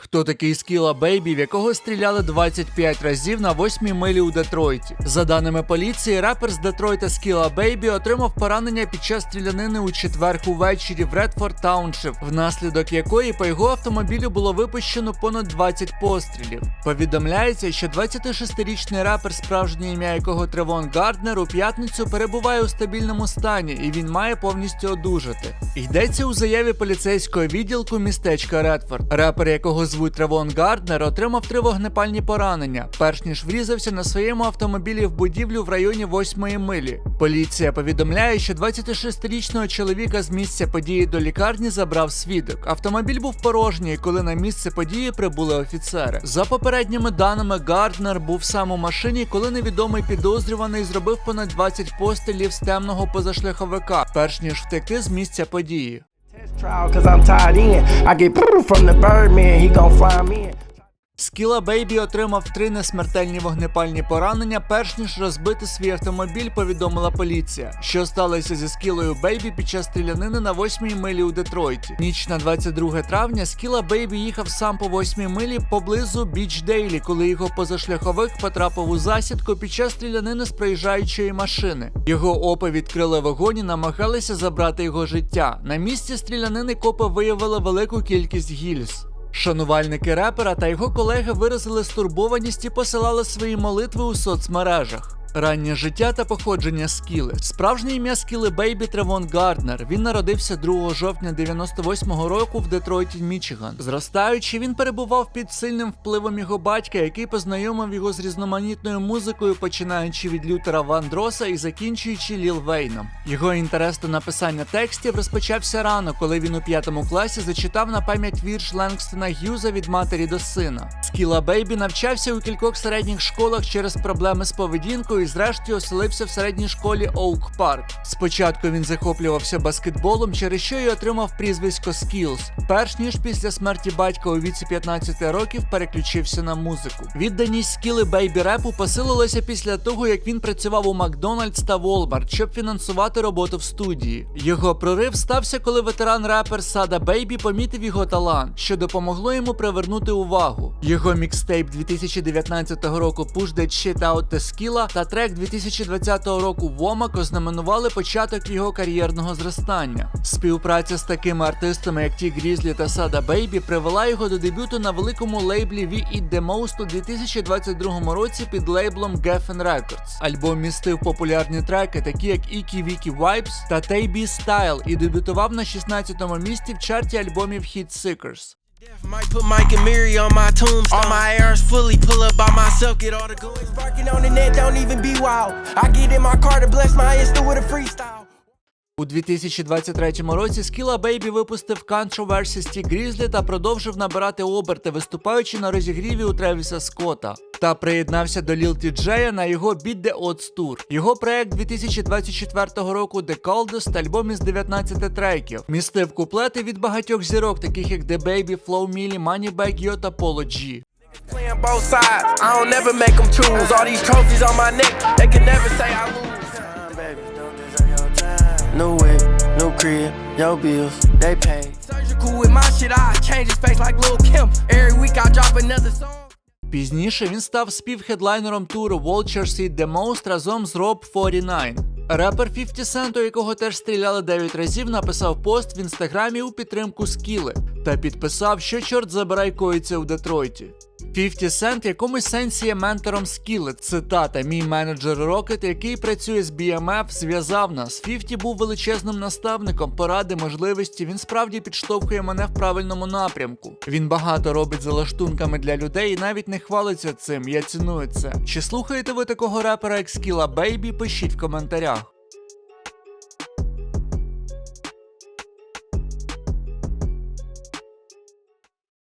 Хто такий Скіла Бейбі, в якого стріляли 25 разів на 8 милі у Детройті? За даними поліції, рапер з Детройта Скіла Бейбі отримав поранення під час стрілянини у четвер увечері в Редфорд Тауншип, внаслідок якої по його автомобілю було випущено понад 20 пострілів. Повідомляється, що 26-річний рапер, справжнє ім'я якого Тревон Гарднер, у п'ятницю перебуває у стабільному стані і він має повністю одужати. Йдеться у заяві поліцейського відділку містечка Редфорд. Рапер, якого звуть Тревон Гарднер, отримав три вогнепальні поранення, перш ніж врізався на своєму автомобілі в будівлю в районі 8 милі. Поліція повідомляє, що 26-річного чоловіка з місця події до лікарні забрав свідок. Автомобіль був порожній, коли на місце події прибули офіцери. За попередніми даними, Гарднер був сам у машині, коли невідомий підозрюваний зробив понад 20 пострілів з темного позашляховика, перш ніж втекти з місця події. Trial, cause I'm tied in. I get from the Birdman, he gon' fly me in. Скіла Бейбі отримав три несмертельні вогнепальні поранення, перш ніж розбити свій автомобіль, повідомила поліція. Що сталося зі Скілою Бейбі під час стрілянини на 8 милі у Детройті. Ніч на 22 травня Скіла Бейбі їхав сам по 8 милі поблизу Біч Дейлі, коли його позашляховик потрапив у засідку під час стрілянини з проїжджаючої машини. Його опи відкрили вогонь і намагалися забрати його життя. На місці стрілянини копи виявили велику кількість гільз. Шанувальники репера та його колеги виразили стурбованість і посилали свої молитви у соцмережах. Раннє життя та походження Скіли. Справжнє ім'я Скіли Бейбі Тревон Гарднер. Він народився 2 жовтня 98-го року в Детройті, Мічиган. Зростаючи, він перебував під сильним впливом його батька, який познайомив його з різноманітною музикою, починаючи від Лютера Вандроса і закінчуючи Ліл Вейном. Його інтерес до написання текстів розпочався рано, коли він у п'ятому класі зачитав на пам'ять вірш Ленгстона Г'юза від матері до сина. Скіла Бейбі навчався у кількох середніх школах через проблеми з поведінкою і зрештою оселився в середній школі Оук Парк. Спочатку він захоплювався баскетболом, через що й отримав прізвисько Skills, перш ніж після смерті батька у віці 15 років переключився на музику. Відданість скіли Бейбі репу посилилася після того, як він працював у Макдональдс та Walmart, щоб фінансувати роботу в студії. Його прорив стався, коли ветеран репер Сада Бейбі помітив його талант, що допомогло йому привернути увагу. Його мікстейп 2019 року Push That Shit Out Tequila та трек 2020 року Вомак ознаменували початок його кар'єрного зростання. Співпраця з такими артистами, як Ті Грізлі та Сада Бейбі, привела його до дебюту на великому лейблі We Eat The Most у 2022 році під лейблом Geffen Records. Альбом містив популярні треки, такі як Icky Vicky Vibes та B Style, і дебютував на 16-му місці в чарті альбомів Hit Seekers. Might put Mike and Mary on my tombstone. All my airs fully pull up by myself, get all the goons. Sparking on the net, don't even be wild. I get in my car to bless my Insta with a freestyle. У 2023 році Скіла Бейбі випустив з Ті Грізлі та продовжив набирати оберти, виступаючи на розігріві у Тревіса Скотта. Та приєднався до Lil TJ на його Beat The Odds Tour. Його проект 2024 року The Coldest, альбом із 19 треків, містив куплети від багатьох зірок, таких як The Baby, Flow Milli, Moneybag Yo та Polo G. Playing both sides, I don't never make them choose. All these trophies on my neck, they can never say I lose. Crib, your bills, they pay. Surgical with my shit, I change his face like Lil Kim. Every week I drop another song. Пізніше він став співхедлайнером туру Vultures Eat The Most разом з Rob 49. Репер 50 Cent, у якого теж стріляли 9 разів, написав пост в інстаграмі у підтримку Скіли та підписав, що чорт забирай коїться у Детройті. 50 Cent в якомусь сенсі є ментором Скіли. Цитата: Мій менеджер Рокет, який працює з BMF, зв'язав нас. 50 був величезним наставником, поради, можливості. Він справді підштовхує мене в правильному напрямку. Він багато робить за лаштунками для людей і навіть не хвалиться цим. Я ціную це. Чи слухаєте ви такого репера, як Скіла Бейбі? Пишіть в коментарях.